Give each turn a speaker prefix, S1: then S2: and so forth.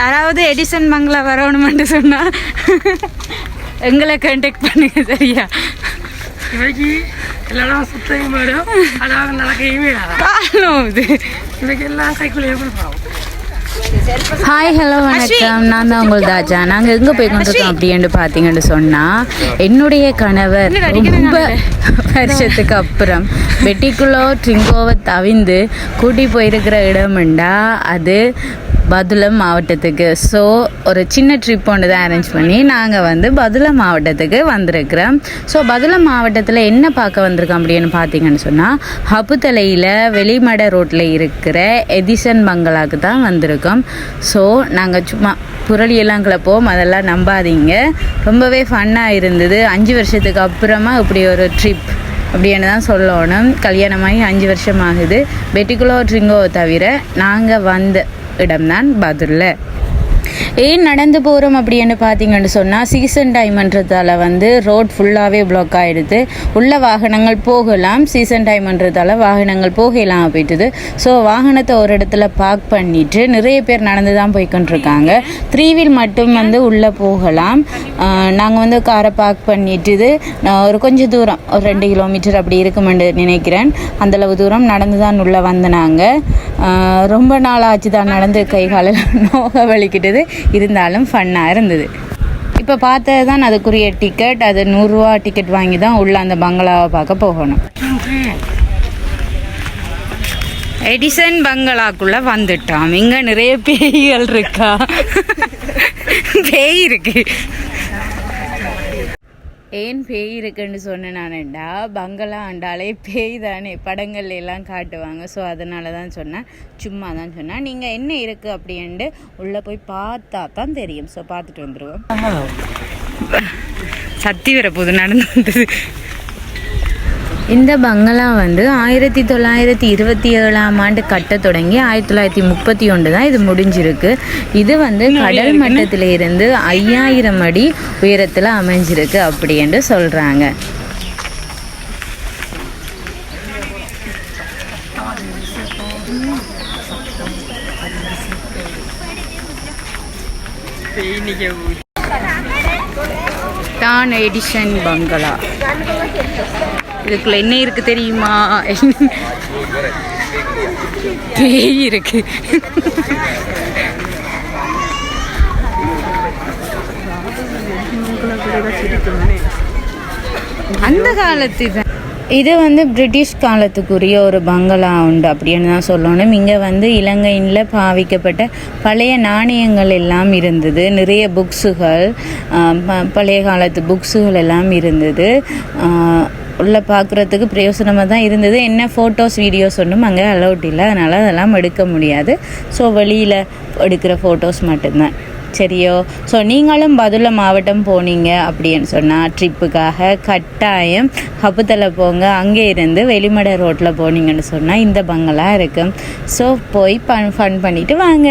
S1: யாராவது எடிசன் மங்களா வரணுமென்று சொன்னா எங்களை கான்டாக்ட் பண்ணுங்க சரியா?
S2: இவைக்கு எல்லாம் சுத்தையும் மேடம். அதாவது நடக்கையுமே
S1: காரணம் இது.
S2: இவைக்கு எல்லாம் கைக்குள்ளேயே கொடுப்பாங்க
S3: ஹாய் ஹலோ வணக்கம். நான் தான் உங்கள் தாஜா. நாங்கள் எங்கே போய் கொண்டிருக்கோம் அப்படின்னு பார்த்தீங்கன்னு சொன்னால் என்னுடைய கணவர் ரொம்ப வருஷத்துக்கு அப்புறம் வெட்டிக்குள்ளோ ட்ரிங்கோவை தவிந்து கூட்டி போயிருக்கிற இடம்ண்டா அது பதுளம் மாவட்டத்துக்கு. ஸோ ஒரு சின்ன ட்ரிப் ஒன்று தான் அரேஞ்ச் பண்ணி நாங்கள் வந்து பதுளம் மாவட்டத்துக்கு வந்திருக்கிறோம். ஸோ பதுளம் மாவட்டத்தில் என்ன பார்க்க வந்திருக்கோம் அப்படின்னு பார்த்தீங்கன்னு சொன்னால் ஹபுத்தலையில் வெளிமட ரோட்டில் இருக்கிற எதிசன் பங்களாக்கு தான் வந்திருக்கோம். ஸோ நாங்கள் சும்மா புரளியெல்லாம் கிளப்போம் அதெல்லாம் நம்பாதீங்க. ரொம்பவே ஃபன்னாக இருந்தது. அஞ்சு வருஷத்துக்கு அப்புறமா இப்படி ஒரு ட்ரிப் அப்படின்னு தான் சொல்லணும். கல்யாணமாகி அஞ்சு வருஷம் ஆகுது பெட்டிகுலோ ட்ரிங்கோ தவிர நாங்கள் வந்த இடம்தான் பதுல்ல ஏன் நடந்து போகிறோம் அப்படின்னு பார்த்தீங்கன்னு சொன்னால் சீசன் டைம்ன்றதால வந்து ரோட் ஃபுல்லாகவே பிளாக் ஆகிடுது உள்ள வாகனங்கள் போகலாம் சீசன் டைம்ன்றதால வாகனங்கள் போகலாம் போயிட்டுது. ஸோ வாகனத்தை ஒரு இடத்துல பார்க் பண்ணிட்டு நிறைய பேர் நடந்து தான் போய்கொண்டிருக்காங்க த்ரீ வீல் மட்டும் வந்து உள்ளே போகலாம். நாங்கள் வந்து காரை பார்க் பண்ணிட்டுது. நான் ஒரு கொஞ்சம் தூரம் ஒரு ரெண்டு கிலோமீட்டர் அப்படி இருக்குமென்று நினைக்கிறேன். அந்தளவு தூரம் நடந்து தான் உள்ளே வந்தனாங்க. ரொம்ப நாள் ஆச்சு தான் நடந்து கை காலில் நோக வலிக்கிட்டது. இருந்தாலும் ஃபன்னாக இருந்தது. இப்போ பார்த்தது தான் அதுக்குரிய டிக்கெட் அது நூறுரூவா டிக்கெட் வாங்கி தான் உள்ள அந்த பங்களாவை பார்க்க போகணும்.
S1: எடிசன் பங்களாக்குள்ள வந்துட்டோம். இங்க நிறைய பேய்கள் இருக்கா? பேய் இருக்கு.
S3: ஏன் பேய் இருக்குன்னு சொன்னேனானேண்டா? பங்களா ஆண்டாலே பேய் தானே. படங்கள் எல்லாம் காட்டுவாங்க. ஸோ அதனால தான் சொன்னேன். சும்மா தான் சொன்னேன். நீங்கள் என்ன இருக்குது அப்படின்ட்டு உள்ளே போய் பார்த்தா தான் தெரியும். ஸோ பார்த்துட்டு வந்துடுவோம்
S1: சத்தி வர போது நடந்து வந்தது.
S3: இந்த பங்களா வந்து ஆயிரத்தி தொள்ளாயிரத்தி இருபத்தி ஏழாம் ஆண்டு கட்ட தொடங்கி ஆயிரத்தி தொள்ளாயிரத்தி முப்பத்தி ஒன்று தான் இது முடிஞ்சிருக்கு. இது வந்து கடல் மட்டத்தில் இருந்து ஐயாயிரம் அடி உயரத்தில் அமைஞ்சிருக்கு அப்படி என்று சொல்கிறாங்க
S1: டான் எடிசன் பங்களா இதுக்குள்ள என்ன இருக்கு தெரியுமா? பேய் இருக்கு. அந்த காலத்து இது.
S3: இது வந்து பிரிட்டிஷ் காலத்துக்குரிய ஒரு பங்களா உண்டு அப்படின்னு தான் சொல்லணும். இங்கே வந்து இலங்கையில் பாவிக்கப்பட்ட பழைய நாணயங்கள் எல்லாம் இருந்தது. நிறைய புக்ஸுகள் பழைய காலத்து புக்ஸுகள் எல்லாம் இருந்தது. உள்ளே பார்க்குறதுக்கு பிரயோசனமாக தான் இருந்தது. என்ன ஃபோட்டோஸ் வீடியோஸ் ஒன்றும் அங்கே அலௌட் இல்லை. அதனால் அதெல்லாம் எடுக்க முடியாது. ஸோ வெளியில் எடுக்கிற ஃபோட்டோஸ் மட்டும்தான். சரியோ? ஸோ நீங்களும் பதுள மாவட்டம் போனீங்க அப்படின்னு சொன்னால் ட்ரிப்புக்காக கட்டாயம் கப்புத்தலை போங்க. அங்கே இருந்து வெளிமட ரோட்டில் போனீங்கன்னு சொன்னால் இந்த பங்களா இருக்கும் ஸோ போய் பன் ஃபன் பண்ணிவிட்டு வாங்க.